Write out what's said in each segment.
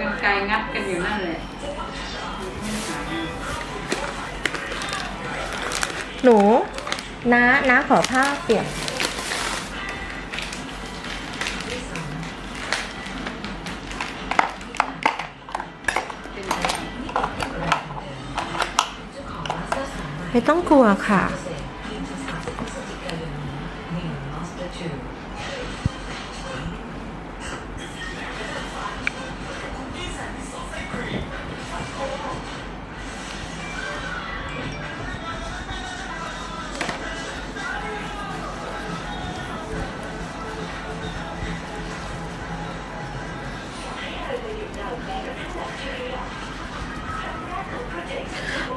กันไกลงัดกันอยู่นั่นแหละหนูน้าน้าขอผ้าเปียนไม่ต้องกลัวค่ะ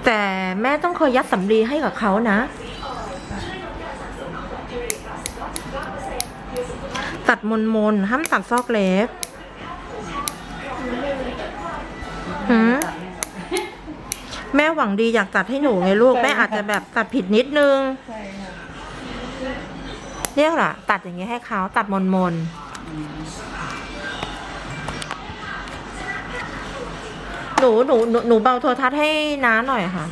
แต่แม่ต้องคอยยัดสำลีให้กับเขานะ ตัดมนมนๆห้ามตัดซอกเล็บหืมแม่หวังดีอยากตัดให้หนูไงลูก แม่อาจจะแบบตัดผิดนิดนึงเนี่ยล่ะตัดอย่างนี้ให้เขาตัดมนมน หนูหนูหนูหนูเบาโทรทัศน์ให้น้าหน่อยค่ะ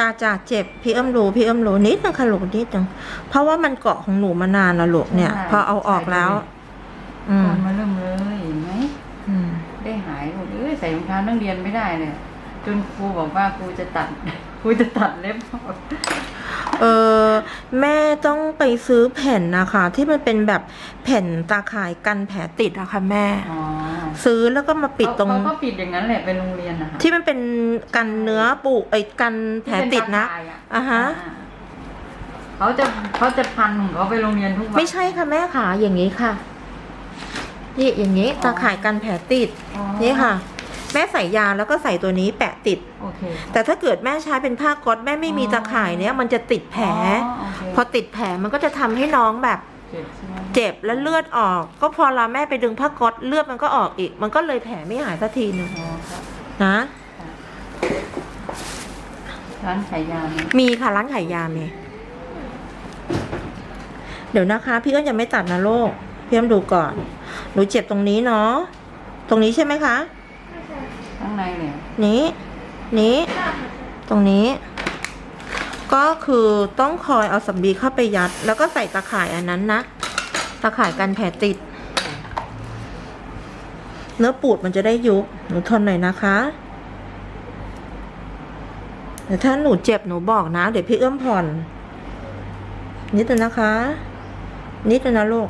จ้าจ้าเจ็บพี่เอิ้มรู้พี่เอิ้มรู้นิดนึงค่ะลูกนิดนึงเพราะว่ามันเกาะของหนูมานานแล้วลูกเนี่ย พอเอาออกแล้ว อืมก่อนมาเริ่มเลยเห็นไหมอืมได้หายหมดเอ้ยใส่รองเท้านักเรียนไม่ได้เลยจนครูบอกว่าครูจะตัดครูจะตัดเล็บออก เออแม่ต้องไปซื้อแผ่นนะคะ ที่มันเป็นแบบแผ่นตาข่ายกันแผลติดอะค่ะแม่ อ๋อซื้อแล้วก็มาปิดตรง เขาก็ปิดอย่างนั้นแหละไปโรงเรียนนะคะที่มันเป็นกันเนื้อปูไอ้กันแผลติดนะ ที่เป็ตาข่ายออ่าฮะ อ่าเขาจะเขาจะพันของเขาไปโรงเรียนทุกวันไม่ใช่ค่ะแม่ค่ะอย่างนี้ค่ะนี่อย่างนี้ตาข่ายกันแผลติด อ๋อนี่ค่ะ แม่ใส่ยาแล้วก็ใส่ตัวนี้แปะติด โอเคแต่ถ้าเกิดแม่ใช้เป็นผ้าก๊อตแม่ไม่มีตาข่ายเนี้ยมันจะติดแผล อ๋อโอเคพอติดแผลมันก็จะทำให้น้องแบบ เจ็บใช่ไหมเจ็บและเลือดออก ก็พอเราแม่ไปดึงผ้าก๊อตเลือดมันก็ออกอีก มันก็เลยแผลไม่หายสักทีหนึงอ๋อครับนะร้านขายยาไหมมีค่ะร้านขายยามีเดี๋ยวนะคะ พี่ก็ยังไม่ตัดนะโลกพี่อ้ำดูก่อน หนูเจ็บตรงนี้เนาะตรงนี้ใช่ไหมคะข้างในเนี่ย นี้ นี้ ตรงนี้ ก็คือต้องคอยเอาสำลีเข้าไปยัด แล้วก็ใส่ตาข่ายอันนั้นนะตาข่ายกันแผลติด เนื้อปูดมันจะได้ยุบหนูทนหน่อยนะคะเดี๋ยวถ้าหนูเจ็บหนูบอกนะ เดี๋ยวพี่เอื้อมผ่อน นิดนึงนะคะ นิดนึงนะลูก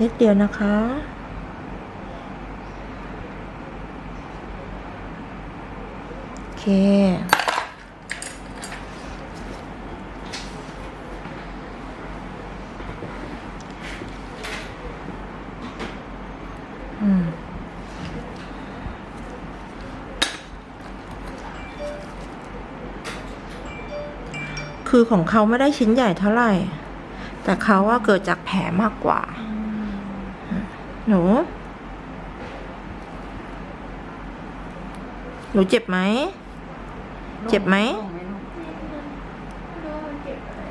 นิดเดียวนะคะ โอเคคือของเขาไม่ได้ชิ้นใหญ่เท่าไหร่ แต่เขาว่าเกิดจากแผลมากกว่า หนู หนูเจ็บไหม เจ็บไหมโล่งไหมลูกดูมันเจ็บอะไร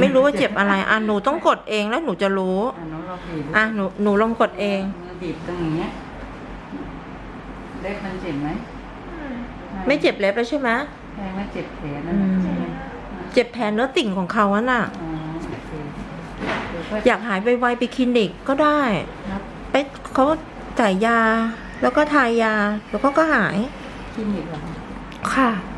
ไม่รู้ว่าเจ็บอะไร อะ หนูต้องกดเองแล้วหนูจะรู้ อะน้องเราบีบอะหนู หนูลองกดเองมือบีบตรงอย่างเงี้ย เล็บมันเจ็บไหมอืมไม่เจ็บเล็บแล้วใช่ไหมใช่ไม่เจ็บแผลนั่นอืน่ะมใช่ไหมเจ็บแผลเนื้อติ่งของเขาอะน่ะอ๋อโอเคเดี๋ยวค่อยากหายไวๆไปคลินิกก็ได้ ครับไปเขาจ่ายยา แล้วก็ทายาแล้วก็ก็หายคลินิกเหรอ ค่ะอ